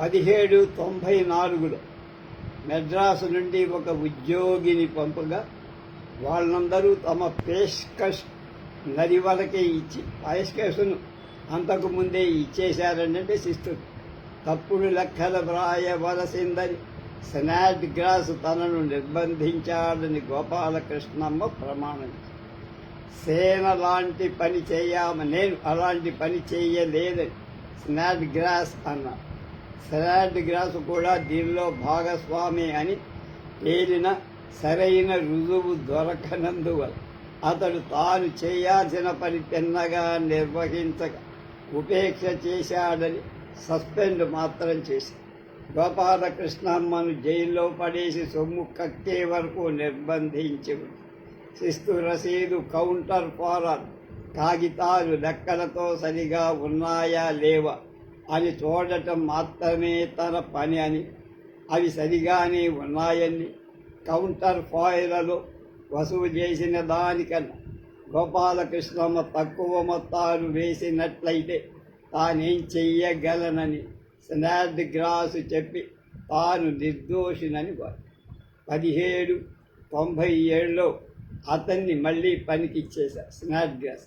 పదిహేడు తొంభై నాలుగులో మెడ్రాసు నుండి ఒక ఉద్యోగిని పంపగా వాళ్ళందరూ తమ పేష్కష్ నది వరకే ఇచ్చి పేష్కష్ను అంతకు ముందే ఇచ్చేశారంటే శిస్తుడు తప్పుడు లెక్కలు వ్రాయవలసిందని స్నాడ్ గ్రాస్ తనను నిర్బంధించాడని గోపాలకృష్ణమ్మ ప్రమాణం సేన లాంటి పని చేయామ నేను అలాంటి పని చేయలేదని స్నాడ్ గ్రాస్ అన్నాడు స్నాడ్ గ్రాస్ కూడా దీనిలో భాగస్వామి అని తేలిన సరైన రుజువు దొరకనందువల్ల అతడు తాను చేయాల్సిన పని తిన్నగా నిర్వహించక ఉపేక్ష చేశాడని సస్పెండ్ మాత్రం చేశాడు. గోపాలకృష్ణమ్మను జైల్లో పడేసి సొమ్ము కక్కే వరకు నిర్బంధించి శిస్తు రసీదు కౌంటర్ ఫారర్ కాగితాలు లెక్కలతో సరిగా ఉన్నాయా లేవా? అవి చూడటం మాత్రమే తన పని అని. అవి సరిగానే ఉన్నాయని కౌంటర్ ఫాయిలలో వసూలు చేసిన దానికన్నా గోపాలకృష్ణమ్మ తక్కువ మొత్తాలు వేసినట్లయితే తానేం చెయ్యగలనని స్నాడ్ గ్రాసు చెప్పి తాను నిర్దోషినని పదిహేడు తొంభై ఏడులో అతన్ని మళ్ళీ పనికిచ్చేశారు స్నాడ్ గ్రాస్.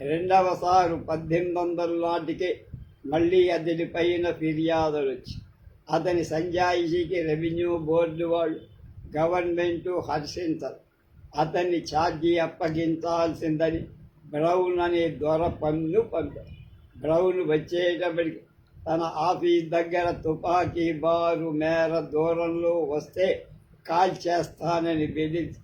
రెండవసారి పద్దెనిమిది వందల నాటికే మళ్ళీ అతని పైన ఫిర్యాదులు వచ్చి అతని సంజాయిషికి రెవెన్యూ బోర్డు వాళ్ళు గవర్నమెంటు హర్షించరు. అతన్ని ఛార్జీ అప్పగించాల్సిందని బ్రౌన్ అనే దొర పన్ను పంపారు. బ్రౌన్ వచ్చేటప్పటికి తన ఆఫీస్ దగ్గర తుపాకీ బారు మేర దూరంలో వస్తే కాల్ చేస్తానని బెదిరించి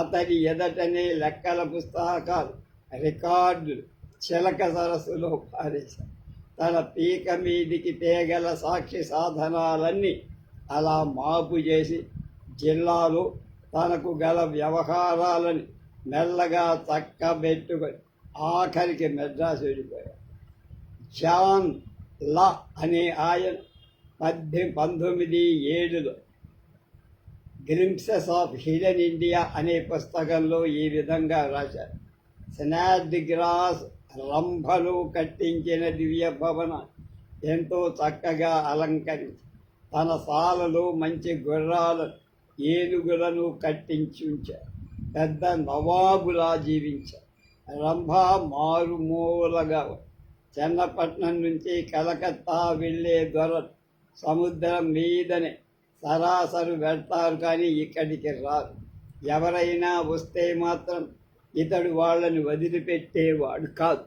అతని ఎదటనే లెక్కల పుస్తకాలు రికార్డులు చిలక సరస్సులో పారేశారు. తన పీక మీదికి తేగల సాక్షి సాధనాలన్నీ అలా మాపు చేసి జిల్లాలో తనకు గల వ్యవహారాలని మెల్లగా చక్కబెట్టుకొని ఆఖరికి మెడ్రాస్ వెళ్ళిపోయాడు. జాన్ లా అనే ఆయన పద్దె పంతొమ్మిది ఏడులో గ్లింప్సెస్ ఆఫ్ హిడెన్ ఇండియా అనే పుస్తకంలో ఈ విధంగా రాశారు. స్నాడ్ గ్రాస్ రంభలు కట్టించిన దివ్య భవన ఎంతో చక్కగా అలంకరించి తన సాలలో మంచి గుర్రాలను ఏనుగులను కట్టించి పెద్ద నవాబులా జీవించారు రంభ మారుమూలగా చెన్నపట్నం నుంచి కలకత్తా వెళ్ళే దొర సముద్రం మీదనే సరాసరి వెళ్తారు కానీ ఇక్కడికి రారు. ఎవరైనా వస్తే మాత్రం ఇతడు వాళ్ళని వదిలిపెట్టేవాడు కాదు.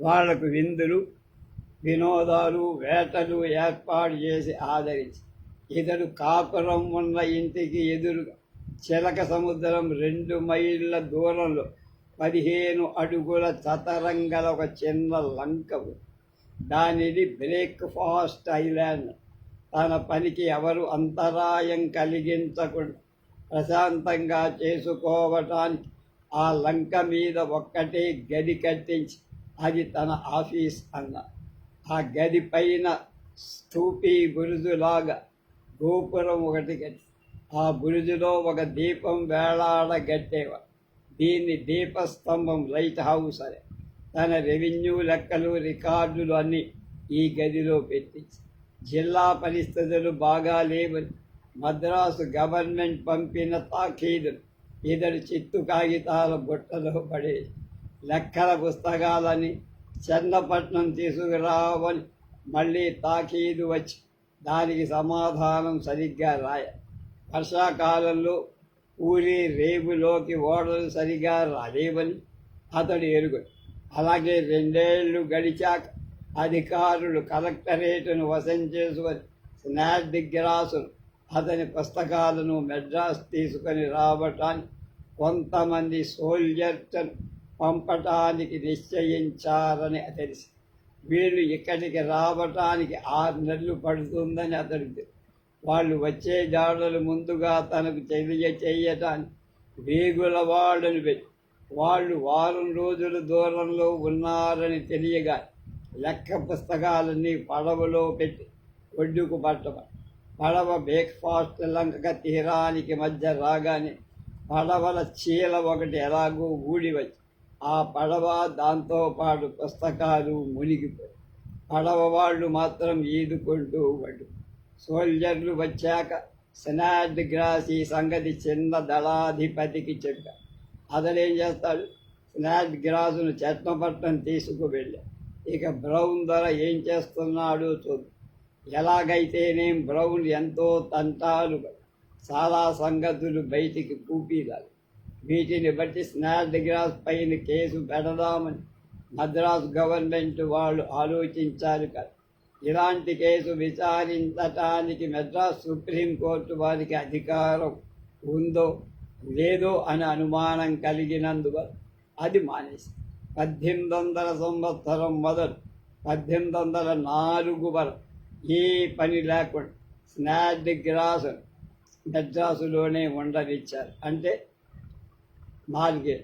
వాళ్ళకు విందులు వినోదాలు వేటలు ఏర్పాటు చేసి ఆదరించి ఇతడు కాపురం ఉన్న ఇంటికి ఎదురుగా చిలక సముద్రం రెండు మైళ్ళ దూరంలో పదిహేను అడుగుల చతరంగల ఒక చిన్న లంక దానిని దానిది బ్రేక్ఫాస్ట్ ఐలాండ్. తన పనికి ఎవరు అంతరాయం కలిగించకుండా ప్రశాంతంగా చేసుకోవటానికి ఆ లంక మీద ఒక్కటే గది కట్టించి అది తన ఆఫీస్ అన్న. ఆ గది పైన స్థూపీ బురుజులాగా గోపురం ఒకటి కట్టి ఆ బురుజులో ఒక దీపం వేలాడగట్టేవాడు దీన్ని దీపస్తంభం లైట్ హౌస్ అనే. తన రెవెన్యూ లెక్కలు రికార్డులు అన్నీ ఈ గదిలో పెట్టించి జిల్లా పరిస్థితులు బాగా లేవని మద్రాసు గవర్నమెంట్ పంపిన తాఖీదులు ఇతడు చిత్తు కాగితాల బుట్టలో పడి లెక్కల పుస్తకాలని చెన్నపట్నం తీసుకురావని మళ్ళీ తాకీదు వచ్చి దానికి సమాధానం సరిగ్గా రాయ. వర్షాకాలంలో ఊరి రేపులోకి ఓడలు సరిగా రాలేవని అతడు ఎరుగుడు. అలాగే రెండేళ్ళు గడిచాక అధికారులు కలెక్టరేట్ను వశం చేసుకొని స్నాడ్ గ్రాసులు అతని పుస్తకాలను మెడ్రాస్ తీసుకొని రావటానికి కొంతమంది సోల్జర్స్ పంపటానికి నిశ్చయించారని తెలిసి వీళ్ళు ఇక్కడికి రావటానికి ఆరు నెలలు పడుతుందని అతడికి. వాళ్ళు వచ్చే దాడులు ముందుగా తనకు తెలియ చేయటానికి వేగుల వాళ్ళని పెట్టి వాళ్ళు వారం రోజుల దూరంలో ఉన్నారని తెలియగా లెక్క పుస్తకాలన్నీ పడవలో పెట్టి ఒడ్డుకు పట్టమ పడవ బ్రేక్ఫాస్ట్ లంక తీరానికి మధ్య రాగానే పడవల చీల ఒకటి ఎలాగో ఊడి వచ్చి ఆ పడవ దాంతో పాటు పుస్తకాలు మునిగిపోయి పడవ వాళ్ళు మాత్రం ఈదుకుంటూ పడు సోల్జర్లు వచ్చాక సెనాడ్ గ్రాస్ ఈ సంగతి చిన్న దళాధిపతికి చెప్పాడు అతడేం చేస్తాడు? స్నాడ్ గ్రాసును చట్నపట్నం తీసుకువెళ్ళా ఇక బ్రౌన్ ధర ఏం చేస్తున్నాడో చూద్దాం ఎలాగైతేనేం బ్రౌన్ ఎంతో తంటాలు చాలా సంగతులు బయటికి కూపీదాలి వీటిని బట్టి స్నాప్డిగ్రాస్ పైన కేసు పెడదామని మద్రాసు గవర్నమెంట్ వాళ్ళు ఆలోచించారు కదా. ఇలాంటి కేసు విచారించటానికి మద్రాస్ సుప్రీంకోర్టు వారికి అధికారం ఉందో లేదో అని అనుమానం కలిగినందువల్ల అది మానేసి పద్దెనిమిది వందల సంవత్సరం మొదలు పద్దెనిమిది వందల నాలుగు వరకు ఏ పని లేకుండా స్నాడ్ గ్రాస్ మెడ్రాసులోనే ఉండనిచ్చారు. అంటే మార్గే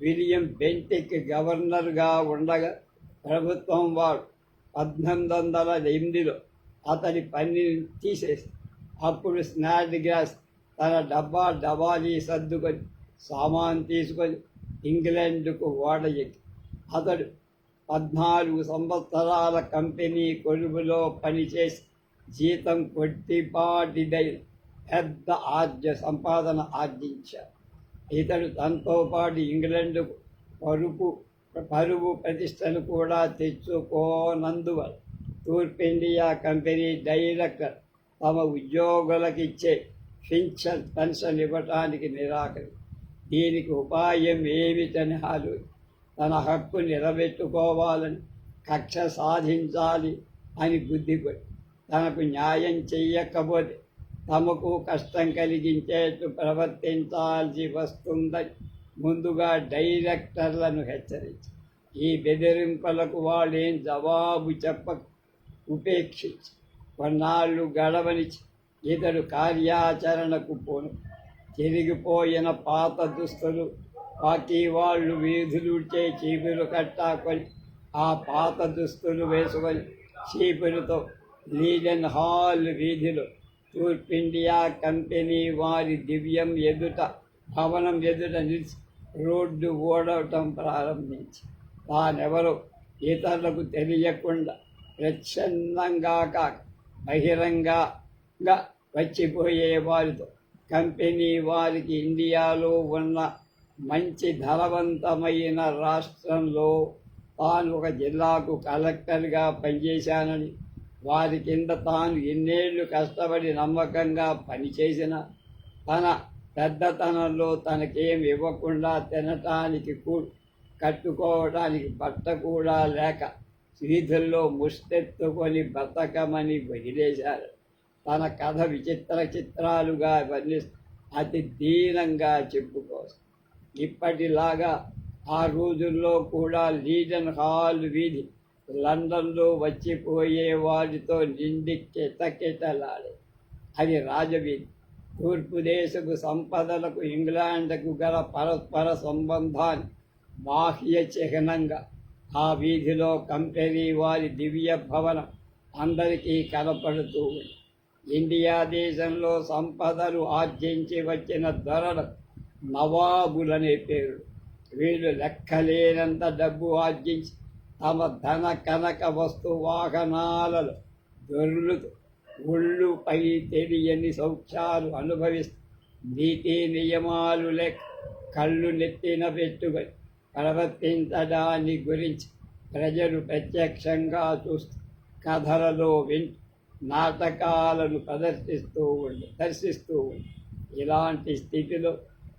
విలియం బెంటిక్ గవర్నర్గా ఉండగా ప్రభుత్వం వాడు పద్దెనిమిది వందల ఎనిమిదిలో అతని పని తీసేసి అప్పుడు స్నాడ్ గ్యాస్ తన డబ్బా డబాజీ సర్దుకొని సామాన్ తీసుకొని ఇంగ్లాండ్కు ఓడ ఎక్కి అతడు పద్నాలుగు సంవత్సరాల కంపెనీ కొలువులో పనిచేసి జీతం కొట్టిపాటిదై పెద్ద ఆర్జ సంపాదన ఆర్జించారు ఇతడు తనతో పాటు ఇంగ్లాండ్కు పరుపు పరువు ప్రతిష్టను కూడా తెచ్చుకోనందువల్ల తూర్పు ఇండియా కంపెనీ డైరెక్టర్ తమ ఉద్యోగులకిచ్చే పెన్షన్ పెన్షన్ ఇవ్వటానికి నిరాకరి. దీనికి ఉపాయం ఏమిటని హాలు తన హక్కు నిలబెట్టుకోవాలని కక్ష సాధించాలి అని బుద్ధిపడి తనకు న్యాయం చెయ్యకపోతే తమకు కష్టం కలిగించేట్టు ప్రవర్తించాల్సి వస్తుందని ముందుగా డైరెక్టర్లను హెచ్చరించి ఈ బెదిరింపులకు వాళ్ళేం జవాబు చెప్పక ఉపేక్షించి కొన్నాళ్ళు గడవనిచ్చి ఇతడు కార్యాచరణకు పోను. తిరిగిపోయిన పాత దుస్తులు పాకి వాళ్ళు వీధులుడ్చే చీపులు కట్టాకొని ఆ పాత దుస్తులు వేసుకొని చీపులతో లీడెన్ హాల్ వీధిలో తూర్పు ఇండియా కంపెనీ వారి దివ్యం ఎదుట భవనం ఎదుట నిలిచి రోడ్డు ఓడవటం ప్రారంభించి తానెవరో ఇతరులకు తెలియకుండా ప్రచ్ఛన్నంగా కాక బహిరంగంగా వచ్చిపోయే వారితో కంపెనీ వారికి ఇండియాలో ఉన్న మంచి ధనవంతమైన రాష్ట్రంలో తాను ఒక జిల్లాకు కలెక్టర్గా పనిచేశానని వారి కింద తాను ఎన్నేళ్ళు కష్టపడి నమ్మకంగా పనిచేసిన తన పెద్దతనంలో తనకేం ఇవ్వకుండా తినటానికి కూ కట్టుకోవడానికి బట్ట కూడా లేక వీధుల్లో ముష్టెత్తుకొని బతకమని వదిలేశారు. తన కథ విచిత్ర చిత్రాలుగా వర్ణిస్తూ అతి దీనంగా చెప్పుకోవచ్చు ఇప్పటిలాగా ఆ రోజుల్లో కూడా లీజన్ హాల్ వీధి లండన్లో వచ్చిపోయే వారితో నిండి కిటకిటలాడే అది రాజవీధి. తూర్పు దేశపు సంపదలకు ఇంగ్లాండ్కు గల పరస్పర సంబంధాన్ని బాహ్య చిహ్నంగా. ఆ వీధిలో కంపెనీ వారి దివ్య భవనం అందరికీ కనపడుతూ ఉంది. ఇండియా దేశంలో సంపదలు ఆర్జించి వచ్చిన ధరలు నవాబులనే పేరు. వీళ్ళు లెక్కలేనంత డబ్బు ఆర్జించి తమ ధన కనక వస్తు వాహనాలలో దొర్లుతూ ఒళ్ళుపై తెలియని సౌఖ్యాలు అనుభవిస్తూ నీతి నియమాలు లెక్క కళ్ళు నెత్తిన పెట్టుకొని ప్రవర్తించడాన్ని గురించి ప్రజలు ప్రత్యక్షంగా చూస్తూ కథలలో వింటూ నాటకాలను ప్రదర్శిస్తూ ఉండి దర్శిస్తూ ఉండి. ఇలాంటి స్థితిలో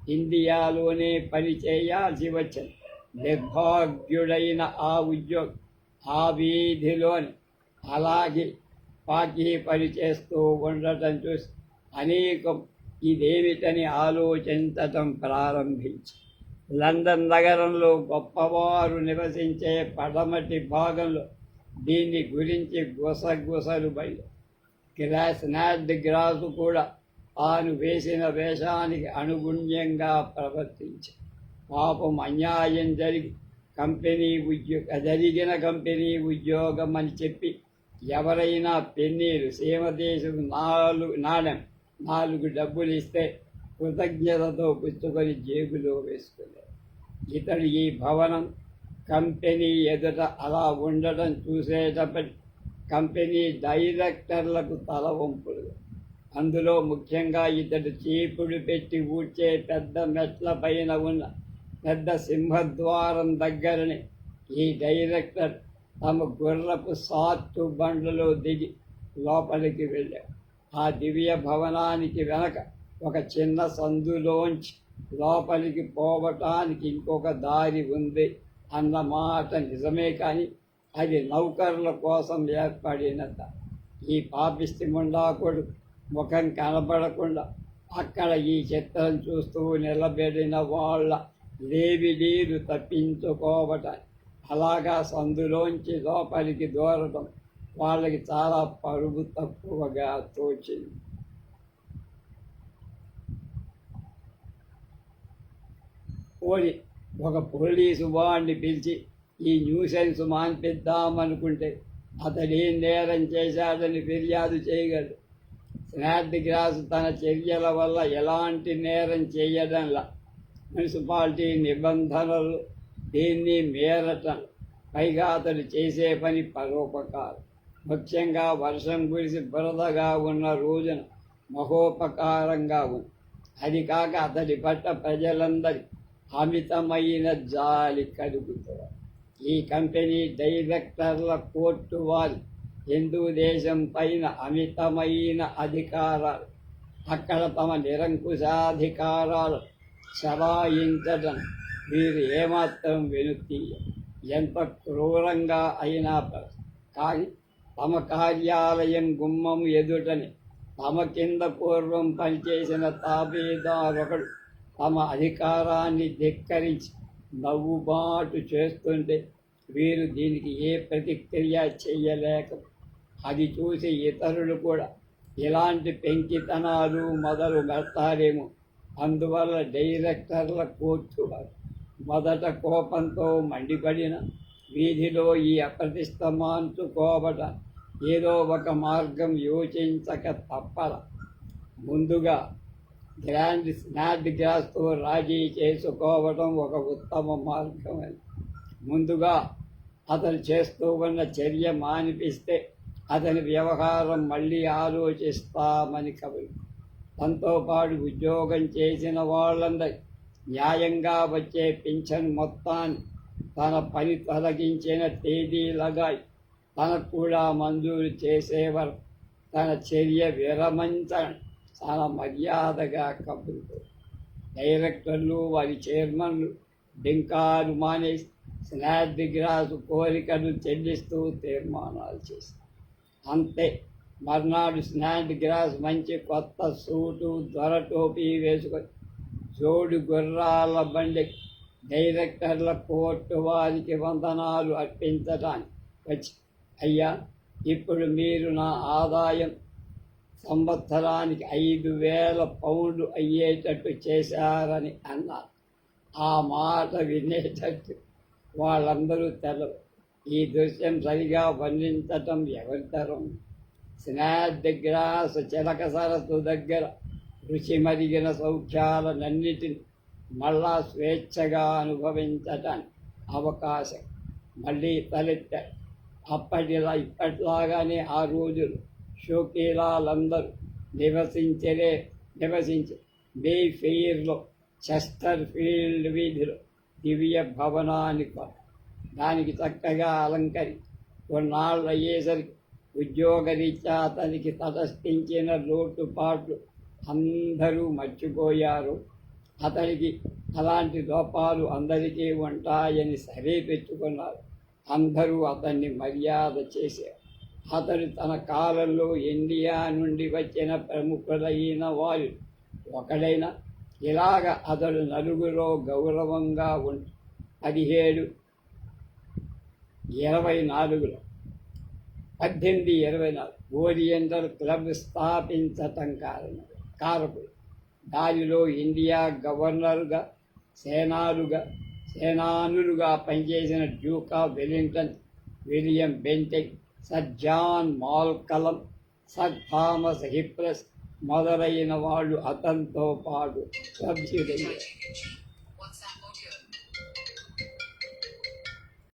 ఇండియాలోనే పని చేయాల్సి వచ్చింది. నిర్భాగ్యుడైన ఆ ఉద్యోగ ఆ వీధిలోని అలాగే పాకి పని చేస్తూ ఉండటం చూసి అనేకం ఇదేమిటని ఆలోచించటం ప్రారంభించి. లండన్ నగరంలో గొప్పవారు నివసించే పడమటి భాగంలో దీని గురించి గుసగుసలు బయలు. గ్రాస్ నాడ్ గ్రాసు కూడా తాను వేసిన వేషానికి అనుగుణ్యంగా ప్రవర్తించారు పాపం అన్యాయం జరిగి కంపెనీ ఉద్యోగ జరిగిన కంపెనీ ఉద్యోగం అని చెప్పి ఎవరైనా పెన్నీరు సీమదేశం నాలుగు నాణ్యం నాలుగు డబ్బులు ఇస్తే కృతజ్ఞతతో పుచ్చుకొని జేబులో వేసుకున్నారు. ఇతడు ఈ భవనం కంపెనీ ఎదుట అలా ఉండటం చూసేటప్పటి కంపెనీ డైరెక్టర్లకు తల వంపులు. అందులో ముఖ్యంగా ఇతడు చీపుడు పెట్టి ఊడ్చే పెద్ద మెట్ల పైన ఉన్న పెద్ద సింహద్వారం దగ్గరనే ఈ డైరెక్టర్ తమ గుర్రపు సాత్తు బండ్లలో దిగి లోపలికి వెళ్ళాడు. ఆ దివ్య భవనానికి వెనక ఒక చిన్న సందులోంచి లోపలికి పోవటానికి ఇంకొక దారి ఉంది అన్న మాట నిజమే కానీ అది నౌకర్ల కోసం ఏర్పడినంత ఈ పాపిస్తి ముండాకుడు ముఖం కనబడకుండా అక్కడ ఈ చిత్రం చూస్తూ నిలబెడిన వాళ్ళ లేవి నీరు తప్పించుకోవట. అలాగా సందులోంచి లోపలికి దూరటం వాళ్ళకి చాలా పరుగు తక్కువగా తోచింది. పోలి ఒక పోలీసు వాడిని పిలిచి ఈ న్యూసెన్స్ మాన్పిద్దామనుకుంటే అతడేం నేరం చేశాడని ఫిర్యాదు చేయగలడు. స్నాడ్ గ్రాస్ తన చర్యల వల్ల ఎలాంటి నేరం చేయడంలా మున్సిపాలిటీ నిబంధనలు దీన్ని మేరటం పైగా అతడు చేసే పని పరోపకారం. ముఖ్యంగా వర్షం కురిసి బురదగా ఉన్న రోజున మహోపకారంగా ఉంది. అది కాక అతడి పట్ల ప్రజలందరి అమితమైన జాలి కలుగుతుంది. ఈ కంపెనీ డైరెక్టర్ల కోర్టు వారు హిందూ దేశం పైన అమితమైన అధికారాలు. అక్కడ తమ నిరంకుశాధికారాలు చలాయించడం వీరు ఏమాత్రం వెనుక్కి ఎంత క్రూరంగా అయినా కానీ తమ కార్యాలయం గుమ్మం ఎదుటని తమ కింద పూర్వం పనిచేసిన తాబేదారొకడు తమ అధికారాన్ని ధిక్కరించి నవ్వుబాటు చేస్తుంటే వీరు దీనికి ఏ ప్రతిక్రియ చేయలేక అది చూసి ఇతరులు కూడా ఇలాంటి పెంకితనాలు మొదలు పెడతారేమో. అందువల్ల డైరెక్టర్ల కోర్టు మొదట కోపంతో మండిపడిన వీధిలో ఈ అప్రతిష్టమాంచుకోవట ఏదో ఒక మార్గం యోచించక తప్పల. ముందుగా గ్రాండ్ స్నాడ్ గ్యాస్తో రాజీ చేసుకోవడం ఒక ఉత్తమ మార్గం అని ముందుగా అతను చేస్తూ ఉన్న చర్య మానిపిస్తే అతని వ్యవహారం మళ్ళీ ఆలోచిస్తామని కబురు. పాటు ఉద్యోగం చేసిన వాళ్ళందరి న్యాయంగా వచ్చే పింఛన్ మొత్తాన్ని తన పని తొలగించిన తేదీలగా తనకు కూడా మంజూరు చేసేవారు. తన చర్య విరమించని చాలా మర్యాదగా కబురు డైరెక్టర్లు వారి చైర్మన్లు డింకాలు మానేసి స్నాప్ దిగ్రాసు కోరికలు చెల్లిస్తూ తీర్మానాలు చేశారు. అంతే. మర్నాడు స్నాండ్ గ్రాస్ మంచి కొత్త సూటు దొర టోపీ వేసుకొని జోడు గుర్రాల బండి డైరెక్టర్ల కోర్టు వారికి వందనాలు అర్పించడానికి వచ్చి అయ్యా ఇప్పుడు మీరు నా ఆదాయం సంవత్సరానికి ఐదు వేల పౌండ్లు అయ్యేటట్టు చేశారని అన్నారు. ఆ మాట వినేటట్టు వాళ్ళందరూ తెలవు ఈ దృశ్యం సరిగా వర్ణించటం ఎవరి తరం స్నాడ్ దగ్గర చిలక సరస్సు దగ్గర రుచి మరిగిన సౌఖ్యాలన్నిటిని మళ్ళా స్వేచ్ఛగా అనుభవించటానికి అవకాశం. మళ్ళీ తలెత్త. అప్పటిలా ఇప్పటిలాగానే ఆ రోజులు షోకీలాలందరూ నివసించలే నివసించి మే ఫెయిర్లో చెస్టర్ ఫీల్డ్ వీధిలో దివ్య భవనానికి దానికి చక్కగా అలంకరి కొన్నాళ్ళు అయ్యేసరికి ఉద్యోగరీత్యా అతనికి తటస్థించిన లోటుపాట్లు అందరూ మర్చిపోయారు. అతనికి అలాంటి లోపాలు అందరికీ ఉంటాయని సరే పెట్టుకున్నారు. అందరూ అతన్ని మర్యాద చేశారు. అతడు తన కాలంలో ఇండియా నుండి వచ్చిన ప్రముఖులైన వారు ఒకడైన ఇలాగ అతడు నలుగులో గౌరవంగా ఉంటు పదిహేడు ఇరవై నాలుగులో పద్దెనిమిది ఇరవై నాలుగు. ఓరియంటల్ క్లబ్ స్థాపించటం కారణం కారకు దానిలో ఇండియా గవర్నర్గా సేనాలుగా సేనానులుగా పనిచేసిన Duke of Wellington William Bentinck Sir John Malcolm Sir Thomas హిప్రస్ మొదలైన వాళ్ళు అతనితో పాటు సభ్యుడయ్యారు